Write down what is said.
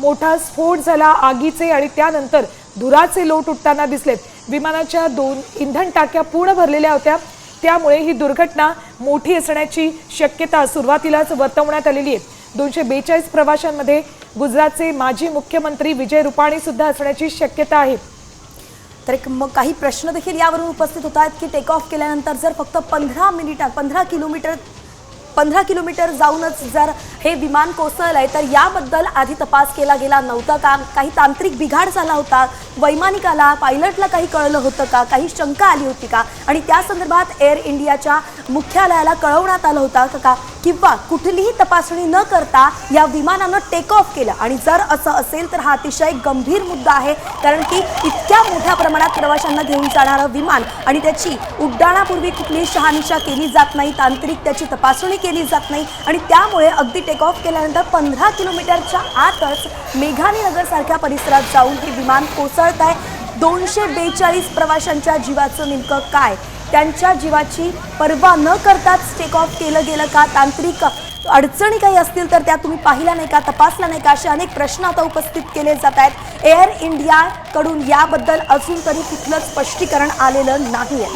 मोठा स्फोट झाला आगीचे आणि त्यानंतर धुराचे लोट उठताना दिसलेत. विमानाच्या दोन इंधन टाक्या पूर्ण भरलेल्या होत्या. त्यामुळे ही दुर्घटना मोठी असण्याची शक्यता सुरुवातीलाच वर्तवण्यात आलेली आहे. दोनशे बेचाळीस प्रवाशांमध्ये गुजरातचे माजी मुख्यमंत्री विजय रुपाणी सुद्धा असण्याची शक्यता आहे. तर एक मग काही प्रश्न देखील यावरून उपस्थित होत आहेत की टेक ऑफ केल्यानंतर जर फक्त पंधरा मिनिटात पंधरा किलोमीटर पंधरा किलोमीटर जाऊनच जर हे विमान कोसळलंय तर याबद्दल आधी तपास केला गेला नव्हता. का काही तांत्रिक बिघाड झाला होता? वैमानिकाला पायलटला काही कळलं होतं का? काही शंका आली होती का? आणि त्या संदर्भात एअर इंडियाच्या मुख्यालयाला कळवण्यात आलं होतं का? किंवा कुठलीही तपासणी न करता या विमानानं टेक ऑफ केलं. आणि जर असं असेल तर हा अतिशय गंभीर मुद्दा आहे कारण की इतक्या मोठ्या प्रमाणात प्रवाशांना घेऊन जाणारं विमान आणि त्याची उड्डाणापूर्वी कुठलीही शहानिशा केली जात नाही तांत्रिक त्याची तपासणी केली जात नाही आणि त्यामुळे अगदी टेक ऑफ केल्यानंतर पंधरा किलोमीटरच्या आतच मेघानी नगरसारख्या परिसरात जाऊन हे विमान कोसळत आहे. दोनशे बेचाळीस प्रवाशांच्या जीवाचं नेमकं काय? त्यांच्या जीवाची पर्वा न करताच टेक ऑफ केलं गेलं का? तांत्रिक अडचणी काही असतील तर त्या तुम्ही पाहिल्या नाही का? तपासल्या नाही का? असे अनेक प्रश्न आता उपस्थित केले जात आहेत. एअर इंडियाकडून याबद्दल अजून तरी कुठलं स्पष्टीकरण आलेलं नाही आहे